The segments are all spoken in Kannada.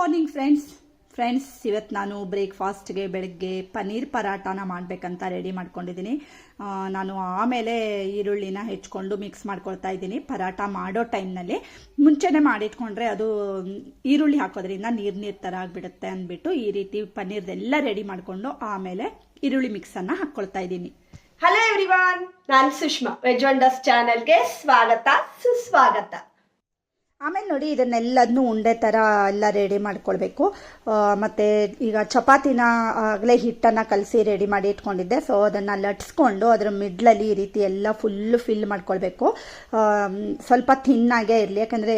ಮಾರ್ನಿಂಗ್ ಫ್ರೆಂಡ್ಸ್ ಫ್ರೆಂಡ್ಸ್ ಇವತ್ತು ನಾನು ಬ್ರೇಕ್ಫಾಸ್ಟ್ಗೆ ಬೆಳಗ್ಗೆ ಪನ್ನೀರ್ ಪರಾಟಾನ ಮಾಡಬೇಕಂತ ರೆಡಿ ಮಾಡ್ಕೊಂಡಿದ್ದೀನಿ. ನಾನು ಆಮೇಲೆ ಈರುಳ್ಳಿನ ಹೆಚ್ಕೊಂಡು ಮಿಕ್ಸ್ ಮಾಡ್ಕೊಳ್ತಾ ಇದ್ದೀನಿ. ಪರಾಟ ಮಾಡೋ ಟೈಮ್ನಲ್ಲಿ ಮುಂಚೆನೇ ಮಾಡಿಟ್ಕೊಂಡ್ರೆ ಅದು ಈರುಳ್ಳಿ ಹಾಕೋದ್ರಿಂದ ನೀರು ನೀರು ಥರ ಆಗಿಬಿಡುತ್ತೆ ಅಂದ್ಬಿಟ್ಟು ಈ ರೀತಿ ಪನ್ನೀರ್ದೆಲ್ಲ ರೆಡಿ ಮಾಡಿಕೊಂಡು ಆಮೇಲೆ ಈರುಳ್ಳಿ ಮಿಕ್ಸನ್ನು ಹಾಕ್ಕೊಳ್ತಾ ಇದ್ದೀನಿ. ಹಲೋ ಎವ್ರಿವಾನ್ ನಾನು ಸುಷ್ಮಾ ವೆಜ್ ವಂಡರ್ಸ್ ಚಾನೆಲ್ಗೆ ಸ್ವಾಗತ, ಸುಸ್ವಾಗತ. ಆಮೇಲೆ ನೋಡಿ ಇದನ್ನೆಲ್ಲದನ್ನೂ ಉಂಡೆ ಥರ ಎಲ್ಲ ರೆಡಿ ಮಾಡ್ಕೊಳ್ಬೇಕು. ಮತ್ತು ಈಗ ಚಪಾತಿನ ಆಗಲೇ ಹಿಟ್ಟನ್ನು ಕಲಸಿ ರೆಡಿ ಮಾಡಿ ಇಟ್ಕೊಂಡಿದ್ದೆ. ಸೊ ಅದನ್ನು ಲಟ್ಸ್ಕೊಂಡು ಅದರ ಮಿಡ್ಲಲ್ಲಿ ಈ ರೀತಿ ಎಲ್ಲ ಫುಲ್ಲು ಫಿಲ್ ಮಾಡ್ಕೊಳ್ಬೇಕು. ಸ್ವಲ್ಪ ಥಿನ್ನಾಗೇ ಇರಲಿ. ಯಾಕಂದರೆ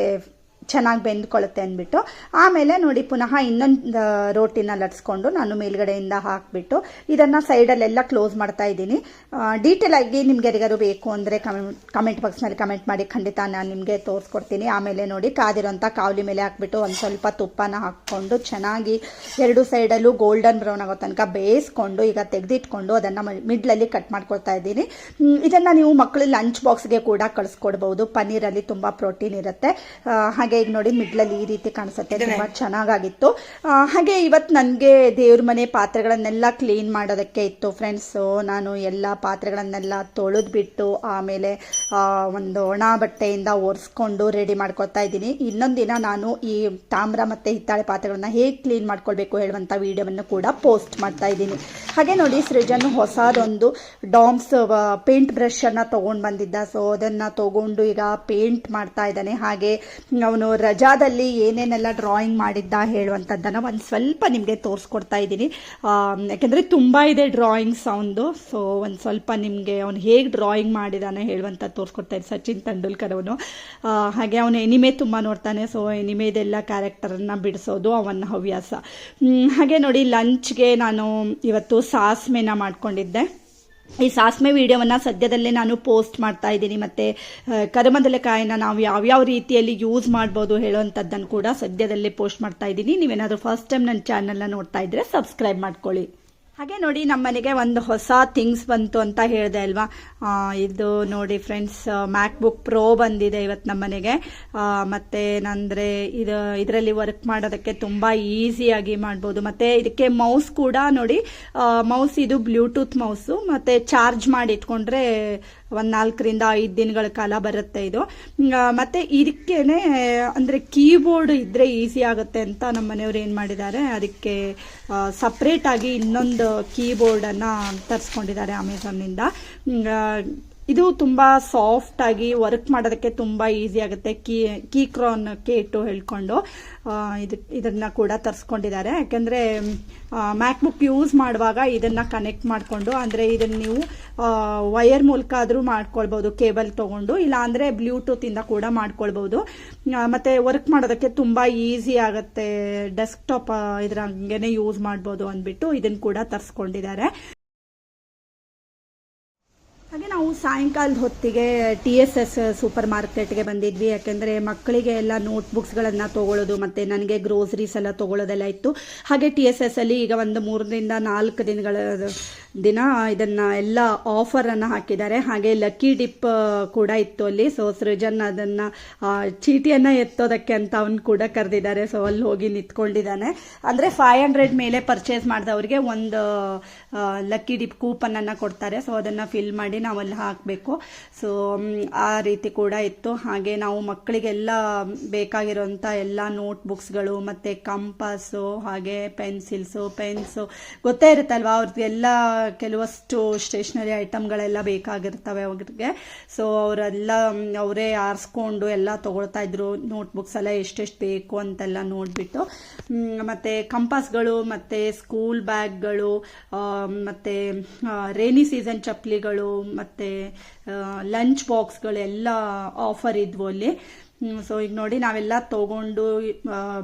ಚೆನ್ನಾಗಿ ಬೆಂದ್ಕೊಳ್ಳುತ್ತೆ ಅಂದ್ಬಿಟ್ಟು. ಆಮೇಲೆ ನೋಡಿ ಪುನಃ ಇನ್ನೊಂದು ರೋಟಿನ ಲಟ್ಸ್ಕೊಂಡು ನಾನು ಮೇಲ್ಗಡೆಯಿಂದ ಹಾಕಿಬಿಟ್ಟು ಇದನ್ನು ಸೈಡಲ್ಲೆಲ್ಲ ಕ್ಲೋಸ್ ಮಾಡ್ತಾ ಇದ್ದೀನಿ. ಡೀಟೇಲ್ ಆಗಿ ನಿಮ್ಗೆ ಯಾರಿಗಾರು ಬೇಕು ಅಂದರೆ ಕಮೆಂಟ್ ಬಾಕ್ಸ್ನಲ್ಲಿ ಕಮೆಂಟ್ ಮಾಡಿ ಖಂಡಿತ ನಾನು ನಿಮಗೆ ತೋರಿಸ್ಕೊಡ್ತೀನಿ. ಆಮೇಲೆ ನೋಡಿ ಕಾದಿರೋಂಥ ಕಾವಲಿ ಮೇಲೆ ಹಾಕ್ಬಿಟ್ಟು ಒಂದು ಸ್ವಲ್ಪ ತುಪ್ಪನ ಹಾಕ್ಕೊಂಡು ಚೆನ್ನಾಗಿ ಎರಡು ಸೈಡಲ್ಲೂ ಗೋಲ್ಡನ್ ಬ್ರೌನ್ ಆಗೋ ತನಕ ಬೇಯಿಸ್ಕೊಂಡು ಈಗ ತೆಗೆದಿಟ್ಕೊಂಡು ಅದನ್ನು ಮಿಡ್ಲಲ್ಲಿ ಕಟ್ ಮಾಡ್ಕೊಳ್ತಾ ಇದ್ದೀನಿ. ಇದನ್ನು ನೀವು ಮಕ್ಕಳು ಲಂಚ್ ಬಾಕ್ಸ್ಗೆ ಕೂಡ ಕಳಿಸ್ಕೊಡ್ಬೋದು. ಪನ್ನೀರಲ್ಲಿ ತುಂಬ ಪ್ರೋಟೀನ್ ಇರುತ್ತೆ. ಆ, ಹಾಗೆ ಈಗ ನೋಡಿ ಮಿಡ್ಲಲ್ಲಿ ಈ ರೀತಿ ಕಾಣಿಸುತ್ತೆ ತುಂಬ ಚೆನ್ನಾಗಾಗಿತ್ತು. ಹಾಗೆ ಇವತ್ತು ನನಗೆ ದೇವ್ರ ಮನೆ ಪಾತ್ರೆಗಳನ್ನೆಲ್ಲ ಕ್ಲೀನ್ ಮಾಡೋದಕ್ಕೆ ಇತ್ತು ಫ್ರೆಂಡ್ಸ್ ನಾನು ಎಲ್ಲ ಪಾತ್ರೆಗಳನ್ನೆಲ್ಲ ತೊಳೆದ್ಬಿಟ್ಟು ಆಮೇಲೆ ಒಂದು ಒಣ ಬಟ್ಟೆಯಿಂದ ಒರೆಸ್ಕೊಂಡು ರೆಡಿ ಮಾಡ್ಕೊತಾ ಇದ್ದೀನಿ. ಇನ್ನೊಂದು ದಿನ ನಾನು ಈ ತಾಮ್ರ ಮತ್ತೆ ಹಿತ್ತಾಳೆ ಪಾತ್ರೆಗಳನ್ನ ಹೇಗೆ ಕ್ಲೀನ್ ಮಾಡ್ಕೊಳ್ಬೇಕು ಹೇಳುವಂತ ವಿಡಿಯೋವನ್ನು ಕೂಡ ಪೋಸ್ಟ್ ಮಾಡ್ತಾ ಇದ್ದೀನಿ. ಹಾಗೆ ನೋಡಿ ಸೃಜನ್ ಹೊಸದೊಂದು ಡಾಮ್ಸ್ ಪೇಂಟ್ ಬ್ರಷ್ ಅನ್ನ ತೊಗೊಂಡು ಬಂದಿದ್ದ. ಸೊ ಅದನ್ನ ತಗೊಂಡು ಈಗ ಪೇಂಟ್ ಮಾಡ್ತಾ ಇದ್ದಾನೆ. ಹಾಗೆ ಅವನು ರಜಾದಲ್ಲಿ ಏನೇನೆಲ್ಲ ಡ್ರಾಯಿಂಗ್ ಮಾಡಿದ್ದ ಹೇಳುವಂಥದ್ದನ್ನು ಒಂದು ಸ್ವಲ್ಪ ನಿಮಗೆ ತೋರಿಸ್ಕೊಡ್ತಾ ಇದ್ದೀನಿ. ಯಾಕೆಂದರೆ ತುಂಬ ಇದೆ ಡ್ರಾಯಿಂಗ್ಸ್ ಅವನದು ಸೊ ಒಂದು ಸ್ವಲ್ಪ ನಿಮಗೆ ಅವನು ಹೇಗೆ ಡ್ರಾಯಿಂಗ್ ಮಾಡಿದಾನೆ ಹೇಳುವಂಥ ತೋರಿಸ್ಕೊಡ್ತಾ ಸಚಿನ್ ತೆಂಡೂಲ್ಕರ್ ಅವನು. ಹಾಗೆ ಅವನು ಎನಿಮೆ ತುಂಬ ನೋಡ್ತಾನೆ. ಸೊ ಎನಿಮೆದೆಲ್ಲ ಕ್ಯಾರೆಕ್ಟರನ್ನು ಬಿಡಿಸೋದು ಅವನ ಹವ್ಯಾಸ. ಹಾಗೆ ನೋಡಿ ಲಂಚ್ಗೆ ನಾನು ಇವತ್ತು ಸಾಸ್ಮೆನ ಮಾಡ್ಕೊಂಡಿದ್ದೆ. ಈ ಸಾಸ್ಮೆ ವಿಡಿಯೋವನ್ನು ಸದ್ಯದಲ್ಲೇ ನಾನು ಪೋಸ್ಟ್ ಮಾಡ್ತಾ ಇದ್ದೀನಿ. ಮತ್ತು ಕರಿಮದಲೆಕಾಯಿನ ನಾವು ಯಾವ್ಯಾವ ರೀತಿಯಲ್ಲಿ ಯೂಸ್ ಮಾಡ್ಬೋದು ಹೇಳೋವಂಥದ್ದನ್ನು ಕೂಡ ಸದ್ಯದಲ್ಲೇ ಪೋಸ್ಟ್ ಮಾಡ್ತಾ ಇದ್ದೀನಿ. ನೀವೇನಾದರೂ ಫಸ್ಟ್ ಟೈಮ್ ನನ್ನ ಚಾನಲ್ನ ನೋಡ್ತಾ ಇದ್ದರೆ ಸಬ್ಸ್ಕ್ರೈಬ್ ಮಾಡ್ಕೊಳ್ಳಿ. ಹಾಗೆ ನೋಡಿ ನಮ್ಮ ಮನೆಗೆ ಒಂದು ಹೊಸ ಥಿಂಗ್ಸ್ ಬಂತು ಅಂತ ಹೇಳಿದೆ ಅಲ್ವಾ? ಇದು ನೋಡಿ ಫ್ರೆಂಡ್ಸ್ ಮ್ಯಾಕ್ ಬುಕ್ ಪ್ರೋ ಬಂದಿದೆ ಇವತ್ತು ನಮ್ಮ ಮನೆಗೆ ಮತ್ತು ಏನಂದ್ರೆ ಇದು, ಇದರಲ್ಲಿ ವರ್ಕ್ ಮಾಡೋದಕ್ಕೆ ತುಂಬ ಈಸಿಯಾಗಿ ಮಾಡ್ಬೋದು. ಮತ್ತೆ ಇದಕ್ಕೆ ಮೌಸ್ ಕೂಡ ನೋಡಿ ಮೌಸ್ ಇದು ಬ್ಲೂಟೂತ್ ಮೌಸು ಮತ್ತೆ ಚಾರ್ಜ್ ಮಾಡಿ ಇಟ್ಕೊಂಡ್ರೆ ಒಂದು ನಾಲ್ಕರಿಂದ ಐದು ದಿನಗಳ ಕಾಲ ಬರುತ್ತೆ ಇದು. ಮತ್ತೆ ಇದಕ್ಕೇನೆ, ಅಂದರೆ ಕೀಬೋರ್ಡ್ ಇದ್ರೆ ಈಸಿ ಆಗುತ್ತೆ ಅಂತ ನಮ್ಮ ಮನೆಯವ್ರು ಏನು ಮಾಡಿದ್ದಾರೆ, ಅದಕ್ಕೆ ಸಪ್ರೇಟ್ ಆಗಿ ಇನ್ನೊಂದು ಕೀಬೋರ್ಡನ್ನು ತರಿಸ್ಕೊಂಡಿದ್ದಾರೆ ಅಮೆಝಾನ್ನಿಂದ ಇದು ತುಂಬಾ ಸಾಫ್ಟ್ ಆಗಿ ವರ್ಕ್ ಮಾಡೋದಕ್ಕೆ ತುಂಬಾ ಈಸಿ ಆಗುತ್ತೆ. ಕೀ ಕ್ರಾನ್ ಕೇಟು ಹೇಳ್ಕೊಂಡು ಇದು, ಇದನ್ನ ಕೂಡ ತರಿಸ್ಕೊಂಡಿದ್ದಾರೆ. ಯಾಕಂದ್ರೆ ಮ್ಯಾಕ್ಬುಕ್ ಯೂಸ್ ಮಾಡುವಾಗ ಇದನ್ನ ಕನೆಕ್ಟ್ ಮಾಡಿಕೊಂಡು, ಅಂದ್ರೆ ಇದನ್ನ ನೀವು ವೈರ್ ಮೂಲಕ ಆದರೂ ಮಾಡ್ಕೊಳ್ಬಹುದು ಕೇಬಲ್ ತೊಗೊಂಡು ಬ್ಲೂಟೂತ್ ಇಂದ ಕೂಡ ಮಾಡ್ಕೊಳ್ಬಹುದು ಮತ್ತೆ ವರ್ಕ್ ಮಾಡೋದಕ್ಕೆ ತುಂಬಾ ಈಸಿ ಆಗುತ್ತೆ. ಡೆಸ್ಕ್ಟಾಪ್ ಇದ್ರ ಹಂಗೇನೆ ಯೂಸ್ ಮಾಡಬಹುದು ಅಂದ್ಬಿಟ್ಟು ಇದನ್ನ ಕೂಡ ತರಿಸ್ಕೊಂಡಿದ್ದಾರೆ. ಹಾಗೆ ನಾವು ಸಾಯಂಕಾಲದ ಹೊತ್ತಿಗೆ ಟಿ ಎಸ್ ಎಸ್ ಸೂಪರ್ ಮಾರ್ಕೆಟ್ಗೆ ಬಂದಿದ್ವಿ. ಯಾಕೆಂದರೆ ಮಕ್ಕಳಿಗೆ ಎಲ್ಲ ನೋಟ್ಬುಕ್ಸ್ಗಳನ್ನು ತೊಗೊಳ್ಳೋದು ಮತ್ತು ನನಗೆ ಗ್ರೋಸರೀಸ್ ಎಲ್ಲ ತೊಗೊಳ್ಳೋದೆಲ್ಲ ಇತ್ತು. ಹಾಗೆ ಟಿ ಎಸ್ ಎಸ್ ಅಲ್ಲಿ ಈಗ ಒಂದು ಮೂರರಿಂದ ನಾಲ್ಕು ದಿನಗಳ ದಿನ ಇದನ್ನು ಎಲ್ಲ ಆಫರನ್ನು ಹಾಕಿದ್ದಾರೆ. ಹಾಗೆ ಲಕ್ಕಿ ಡಿಪ್ ಕೂಡ ಇತ್ತು ಅಲ್ಲಿ. ಸೊ ಸೃಜನ್ ಅದನ್ನು ಚೀಟಿಯನ್ನು ಎತ್ತೋದಕ್ಕೆ ಅಂತ ಅವನು ಕೂಡ ಕರೆದಿದ್ದಾರೆ. ಸೊ ಅಲ್ಲಿ ಹೋಗಿ ನಿಂತ್ಕೊಂಡಿದ್ದಾನೆ. ಅಂದರೆ ಫೈವ್ ಹಂಡ್ರೆಡ್ ಮೇಲೆ ಪರ್ಚೇಸ್ ಮಾಡಿದವ್ರಿಗೆ ಒಂದು ಲಕ್ಕಿ ಡಿಪ್ ಕೂಪನನ್ನು ಕೊಡ್ತಾರೆ. ಸೊ ಅದನ್ನು ಫಿಲ್ ಮಾಡಿ ನಾವು ಅಲ್ಲಿ ಹಾಕಬೇಕು ಸೊ ಆ ರೀತಿ ಕೂಡ ಇತ್ತು. ಹಾಗೆ ನಾವು ಮಕ್ಕಳಿಗೆಲ್ಲ ಬೇಕಾಗಿರೋಂಥ ಎಲ್ಲ ನೋಟ್ಬುಕ್ಸ್ಗಳು ಮತ್ತು ಕಂಪಾಸು ಹಾಗೆ ಪೆನ್ಸಿಲ್ಸು ಪೆನ್ಸು ಗೊತ್ತೇ ಇರುತ್ತಲ್ವಾ? ಅವ್ರಿಗೆಲ್ಲ ಕೆಲವಷ್ಟು ಸ್ಟೇಷ್ನರಿ ಐಟಮ್ಗಳೆಲ್ಲ ಬೇಕಾಗಿರ್ತವೆ ಅವ್ರಿಗೆ. ಸೊ ಅವರೆಲ್ಲ ಅವರೇ ಆರಿಸ್ಕೊಂಡು ಎಲ್ಲ ತೊಗೊಳ್ತಾ ಇದ್ರು. ನೋಟ್ಬುಕ್ಸ್ ಎಲ್ಲ ಎಷ್ಟೆಷ್ಟು ಬೇಕು ಅಂತೆಲ್ಲ ನೋಡಿಬಿಟ್ಟು ಮತ್ತು ಕಂಪಾಸ್ಗಳು ಮತ್ತು ಸ್ಕೂಲ್ ಬ್ಯಾಗ್ಗಳು ಮತ್ತು ರೇನಿ ಸೀಸನ್ ಚಪ್ಪಲಿಗಳು, ಮತ್ತು ಲಂಚ್ ಬಾಕ್ಸ್ಗಳೆಲ್ಲ ಆಫರ್ ಇದ್ವು ಅಲ್ಲಿ. ಸೊ ಈಗ ನೋಡಿ ನಾವೆಲ್ಲ ತಗೊಂಡು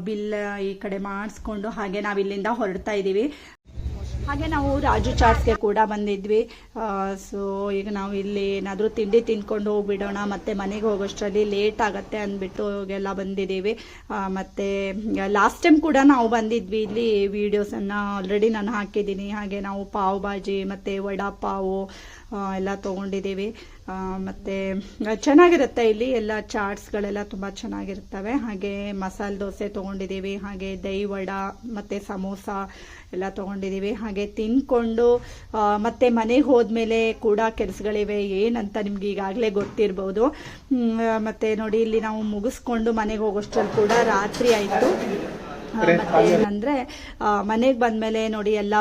ಬಿಲ್ ಈ ಕಡೆ ಮಾಡಿಸ್ಕೊಂಡು ಹಾಗೆ ನಾವು ಇಲ್ಲಿಂದ ಹೊರಡ್ತಾ ಇದ್ದೀವಿ ಹಾಗೆ ನಾವು ರಾಜು ಚಾಟ್ಸ್ಗೆ ಕೂಡ ಬಂದಿದ್ವಿ. ಸೊ ಈಗ ನಾವು ಇಲ್ಲಿ ಏನಾದರೂ ತಿಂಡಿ ತಿನ್ಕೊಂಡು ಹೋಗ್ಬಿಡೋಣ, ಮತ್ತೆ ಮನೆಗೆ ಹೋಗೋಷ್ಟರಲ್ಲಿ ಲೇಟ್ ಆಗುತ್ತೆ ಅಂದ್ಬಿಟ್ಟು ಎಲ್ಲ ಬಂದಿದ್ದೀವಿ. ಮತ್ತೆ ಲಾಸ್ಟ್ ಟೈಮ್ ಕೂಡ ನಾವು ಬಂದಿದ್ವಿ. ಇಲ್ಲಿ ವಿಡಿಯೋಸನ್ನು ಆಲ್ರೆಡಿ ನಾನು ಹಾಕಿದ್ದೀನಿ. ಹಾಗೆ ನಾವು ಪಾವ್ ಭಾಜಿ, ಮತ್ತು ವಡಾ ಪಾವು ಎಲ್ಲ ತೊಗೊಂಡಿದ್ದೀವಿ. ಮತ್ತೆ ಚೆನ್ನಾಗಿರುತ್ತೆ ಇಲ್ಲಿ. ಎಲ್ಲ ಚಾಟ್ಸ್ಗಳೆಲ್ಲ ತುಂಬ ಚೆನ್ನಾಗಿರ್ತವೆ ಹಾಗೆ ಮಸಾಲೆ ದೋಸೆ ತೊಗೊಂಡಿದ್ದೀವಿ. ಹಾಗೆ ದಹಿ ವಡ, ಮತ್ತು ಸಮೋಸ ಎಲ್ಲ ತೊಗೊಂಡಿದ್ದೀವಿ. ಹಾಗೆ ತಿನ್ಕೊಂಡು ಮತ್ತೆ ಮನೆಗೆ ಹೋದ್ಮೇಲೆ ಕೂಡ ಕೆಲಸಗಳಿವೆ. ಏನಂತ ನಿಮ್ಗೆ ಈಗಾಗಲೇ ಗೊತ್ತಿರ್ಬೋದು. ಮತ್ತೆ ನೋಡಿ, ಇಲ್ಲಿ ನಾವು ಮುಗಿಸ್ಕೊಂಡು ಮನೆಗೆ ಹೋಗೋಷ್ಟ್ರಲ್ಲಿ ಕೂಡ ರಾತ್ರಿ ಆಯಿತು. ಏನಂದ್ರೆ ಮನೆಗೆ ಬಂದ್ಮೇಲೆ ನೋಡಿ ಎಲ್ಲ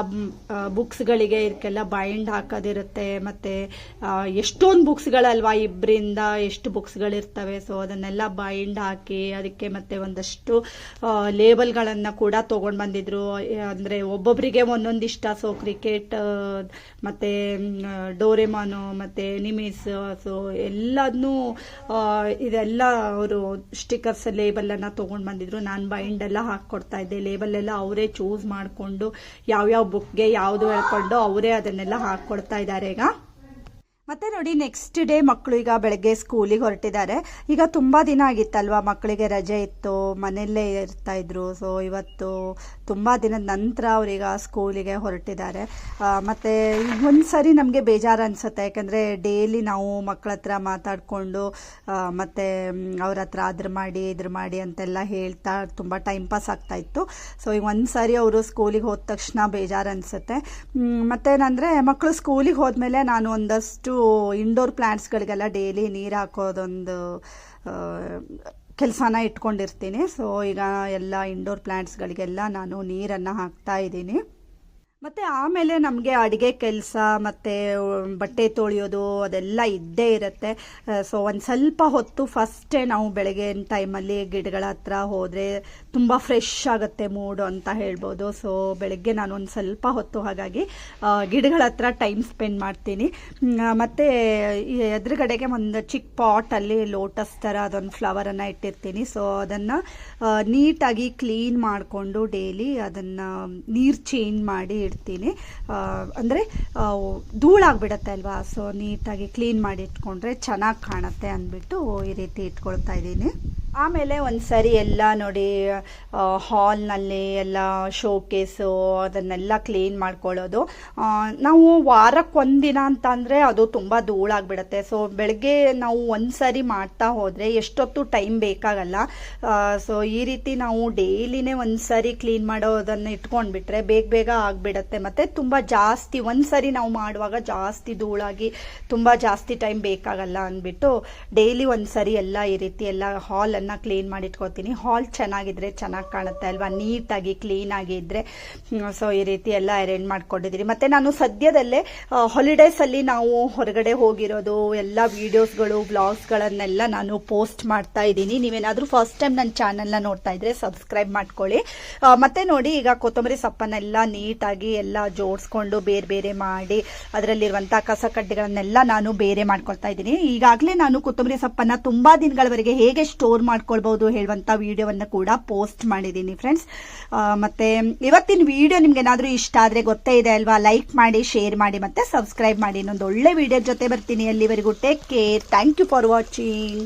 ಬುಕ್ಸ್ಗಳಿಗೆ ಇದಕ್ಕೆಲ್ಲ ಬೈಂಡ್ ಹಾಕೋದಿರುತ್ತೆ ಮತ್ತೆ ಎಷ್ಟೊಂದು ಬುಕ್ಸ್ಗಳಲ್ವಾ ಇಬ್ಬರಿಂದ ಎಷ್ಟು ಬುಕ್ಸ್ಗಳಿರ್ತವೆ ಸೊ ಅದನ್ನೆಲ್ಲ ಬೈಂಡ್ ಹಾಕಿ ಅದಕ್ಕೆ ಮತ್ತೆ ಒಂದಷ್ಟು ಲೇಬಲ್ಗಳನ್ನು ಕೂಡ ತೊಗೊಂಡು ಬಂದಿದ್ರು. ಅಂದರೆ ಒಬ್ಬೊಬ್ಬರಿಗೆ ಒಂದೊಂದಿಷ್ಟ ಸೊ ಕ್ರಿಕೆಟ್ ಮತ್ತು ಡೋರೆಮಾನು ಮತ್ತು ನಿಮಿಸ್ ಸೊ ಎಲ್ಲದನ್ನೂ ಇದೆಲ್ಲ ಅವರು ಸ್ಟಿಕರ್ಸ್ ಲೇಬಲನ್ನು ತೊಗೊಂಡು ಬಂದಿದ್ರು. ನಾನು ಬೈಂಡ್ ಎಲ್ಲ ಹಾಕ್ಕೊಡ್ತಾ ಇದ್ದೆ. ಲೇಬಲ್ ಎಲ್ಲ ಅವರೇ ಚೂಸ್ ಮಾಡಿಕೊಂಡು, ಯಾವ್ಯಾವ ಬುಕ್ಗೆ ಯಾವುದು ಹೇಳ್ಕೊಂಡು ಅವರೇ ಅದನ್ನೆಲ್ಲ ಹಾಕ್ಕೊಡ್ತಾ ಇದ್ದಾರೆ ಈಗ. ಮತ್ತೆ ನೋಡಿ ನೆಕ್ಸ್ಟ್ ಡೇ ಮಕ್ಕಳು ಈಗ ಬೆಳಗ್ಗೆ ಸ್ಕೂಲಿಗೆ ಹೊರಟಿದ್ದಾರೆ. ಈಗ ತುಂಬ ದಿನ ಆಗಿತ್ತಲ್ವ, ಮಕ್ಕಳಿಗೆ ರಜೆ ಇತ್ತು, ಮನೆಯಲ್ಲೇ ಇರ್ತಾ ಇದ್ರು. ಸೊ ಇವತ್ತು ತುಂಬ ದಿನದ ನಂತರ ಅವರೀಗ ಸ್ಕೂಲಿಗೆ ಹೊರಟಿದ್ದಾರೆ. ಮತ್ತೆ ಒಂದು ನಮಗೆ ಬೇಜಾರು ಅನಿಸುತ್ತೆ. ಯಾಕಂದರೆ ಡೈಲಿ ನಾವು ಮಕ್ಕಳ ಹತ್ರ ಮಾತಾಡಿಕೊಂಡು ಮತ್ತು ಅವ್ರ ಹತ್ರ ಅದ್ರ ಮಾಡಿ, ಇದ್ರ ಮಾಡಿ ಅಂತೆಲ್ಲ ಹೇಳ್ತಾ ತುಂಬ ಟೈಮ್ ಪಾಸ್ ಆಗ್ತಾ ಇತ್ತು. ಸೊ ಈಗ ಒಂದು ಸಾರಿ ಅವರು ಸ್ಕೂಲಿಗೆ ಹೋದ ತಕ್ಷಣ ಬೇಜಾರು ಅನಿಸುತ್ತೆ. ಮತ್ತೇನಂದರೆ ಮಕ್ಕಳು ಸ್ಕೂಲಿಗೆ ಹೋದ್ಮೇಲೆ ನಾನು ಒಂದಷ್ಟು ಇಂಡೋರ್ ಪ್ಲ್ಯಾಂಟ್ಸ್ಗಳಿಗೆಲ್ಲ ಡೈಲಿ ನೀರು ಹಾಕೋದೊಂದು ಕೆಲಸನ ಇಟ್ಕೊಂಡಿರ್ತೀನಿ. ಸೊ ಈಗ ಎಲ್ಲ ಇಂಡೋರ್ ಪ್ಲ್ಯಾಂಟ್ಸ್ಗಳಿಗೆಲ್ಲ ನಾನು ನೀರನ್ನು ಹಾಕ್ತಾ ಇದ್ದೀನಿ. ಮತ್ತು ಆಮೇಲೆ ನಮಗೆ ಅಡುಗೆ ಕೆಲಸ, ಮತ್ತು ಬಟ್ಟೆ ತೊಳೆಯೋದು ಅದೆಲ್ಲ ಇದ್ದೇ ಇರುತ್ತೆ. ಸೊ ಒಂದು ಸ್ವಲ್ಪ ಹೊತ್ತು ಫಸ್ಟೇ ನಾವು ಬೆಳಗ್ಗೆ ಟೈಮಲ್ಲಿ ಗಿಡಗಳ ಹತ್ರ ಹೋದರೆ ತುಂಬ ಫ್ರೆಶ್ ಆಗುತ್ತೆ ಮೂಡು ಅಂತ ಹೇಳ್ಬೋದು. ಸೊ ಬೆಳಗ್ಗೆ ನಾನು ಒಂದು ಸ್ವಲ್ಪ ಹೊತ್ತು ಹಾಗಾಗಿ ಗಿಡಗಳ ಹತ್ರ ಟೈಮ್ ಸ್ಪೆಂಡ್ ಮಾಡ್ತೀನಿ. ಮತ್ತು ಎದುರುಗಡೆಗೆ ಒಂದು ಚಿಕ್ಕ ಪಾಟಲ್ಲಿ ಲೋಟಸ್ ಥರ ಅದೊಂದು ಫ್ಲವರನ್ನು ಇಟ್ಟಿರ್ತೀನಿ. ಸೊ ಅದನ್ನು ನೀಟಾಗಿ ಕ್ಲೀನ್ ಮಾಡಿಕೊಂಡು ಡೈಲಿ ಅದನ್ನು, ನೀರು ಚೇಂಜ್ ಮಾಡಿ ಇಡ್ತೀನಿ ಅಂದರೆ ಧೂಳಾಗ್ಬಿಡತ್ತೆ ಅಲ್ವಾ? ಸೊ ನೀಟಾಗಿ ಕ್ಲೀನ್ ಮಾಡಿ ಇಟ್ಕೊಂಡ್ರೆ ಚೆನ್ನಾಗಿ ಕಾಣುತ್ತೆ ಅಂದ್ಬಿಟ್ಟು ಈ ರೀತಿ ಇಟ್ಕೊಳ್ತಾ ಇದ್ದೀನಿ. ಆಮೇಲೆ ಒಂದು ಸರಿ ಎಲ್ಲ ನೋಡಿ ಹಾಲ್ನಲ್ಲಿ ಎಲ್ಲ ಶೋಕೇಸು ಅದನ್ನೆಲ್ಲ ಕ್ಲೀನ್ ಮಾಡ್ಕೊಳ್ಳೋದು. ನಾವು ವಾರಕ್ಕೆ ಒಂದಿನ ಅಂತ ಅಂದರೆ ಅದು ತುಂಬ ಧೂಳಾಗ್ಬಿಡುತ್ತೆ. ಸೊ ಬೆಳಗ್ಗೆ ನಾವು ಒಂದು ಸರಿ ಮಾಡ್ತಾ ಹೋದರೆ ಎಷ್ಟೊತ್ತು ಟೈಮ್ ಬೇಕಾಗಲ್ಲ. ಸೊ ಈ ರೀತಿ ನಾವು ಡೈಲಿನೇ ಒಂದು ಸರಿ ಕ್ಲೀನ್ ಮಾಡೋದನ್ನು ಇಟ್ಕೊಂಡ್ಬಿಟ್ರೆ ಬೇಗ ಬೇಗ ಆಗಿಬಿಡತ್ತೆ. ಮತ್ತು ತುಂಬ ಜಾಸ್ತಿ ಒಂದು ಸರಿ ನಾವು ಮಾಡುವಾಗ ಜಾಸ್ತಿ ಧೂಳಾಗಿ ತುಂಬ ಜಾಸ್ತಿ ಟೈಮ್ ಬೇಕಾಗಲ್ಲ ಅಂದ್ಬಿಟ್ಟು ಡೈಲಿ ಒಂದು ಸರಿ ಎಲ್ಲ ಈ ರೀತಿ ಎಲ್ಲ ಹಾಲನ್ನು ಕ್ಲೀನ್ ಮಾಡಿ ಇಟ್ಕೊತೀನಿ ಹಾಲ್ ಚೆನ್ನಾಗಿದ್ರೆ ಚೆನ್ನಾಗಿ ಕಾಣುತ್ತೆ ಅಲ್ವಾ? ನೀಟಾಗಿ ಕ್ಲೀನಾಗಿ ಇದ್ದರೆ ಸೊ ಈ ರೀತಿ ಎಲ್ಲ ಅರೇಂಜ್ ಮಾಡ್ಕೊಂಡಿದ್ದೀನಿ ಮತ್ತು ನಾನು ಸದ್ಯದಲ್ಲೇ ಹಾಲಿಡೇಸಲ್ಲಿ ನಾವು ಹೊರಗಡೆ ಹೋಗಿರೋದು, ಎಲ್ಲ ವೀಡಿಯೋಸ್ಗಳು ವ್ಲಾಗ್ಸ್ಗಳನ್ನೆಲ್ಲ ನಾನು ಪೋಸ್ಟ್ ಮಾಡ್ತಾ ಇದ್ದೀನಿ. ನೀವೇನಾದರೂ ಫಸ್ಟ್ ಟೈಮ್ ನನ್ನ ಚಾನಲ್ನ ನೋಡ್ತಾ ಇದ್ರೆ ಸಬ್ಸ್ಕ್ರೈಬ್ ಮಾಡ್ಕೊಳ್ಳಿ. ಮತ್ತೆ ನೋಡಿ, ಈಗ ಕೊತ್ತಂಬರಿ ಸೊಪ್ಪನ್ನೆಲ್ಲ ನೀಟಾಗಿ ಎಲ್ಲ ಜೋಡಿಸ್ಕೊಂಡು ಬೇರೆ ಬೇರೆ ಮಾಡಿ ಅದರಲ್ಲಿರುವಂಥ ಕಸ ಕಡ್ಡಿಗಳನ್ನೆಲ್ಲ ನಾನು ಬೇರೆ ಮಾಡ್ಕೊಳ್ತಾ ಇದ್ದೀನಿ. ಈಗಾಗಲೇ ನಾನು ಕೊತ್ತಂಬರಿ ಸೊಪ್ಪನ್ನು ತುಂಬ ದಿನಗಳವರೆಗೆ ಹೇಗೆ ಸ್ಟೋರ್ ಮಾಡ್ಕೊಳ್ಬಹುದು ಹೇಳುವಂತ ವಿಡಿಯೋವನ್ನು ಕೂಡ ಪೋಸ್ಟ್ ಮಾಡಿದ್ದೀನಿ ಫ್ರೆಂಡ್ಸ್ ಮತ್ತೆ ಇವತ್ತಿನ ವಿಡಿಯೋ ನಿಮ್ಗೆ ಏನಾದರೂ ಇಷ್ಟ ಆದ್ರೆ ಗೊತ್ತೇ ಇದೆ ಅಲ್ವಾ? ಲೈಕ್ ಮಾಡಿ ಶೇರ್ ಮಾಡಿ ಮತ್ತೆ ಸಬ್ಸ್ಕ್ರೈಬ್ ಮಾಡಿ. ಇನ್ನೊಂದು ಒಳ್ಳೆ ವಿಡಿಯೋ ಜೊತೆ ಬರ್ತೀನಿ ಅಲ್ಲಿವರೆಗೂ. Take care thank you for watching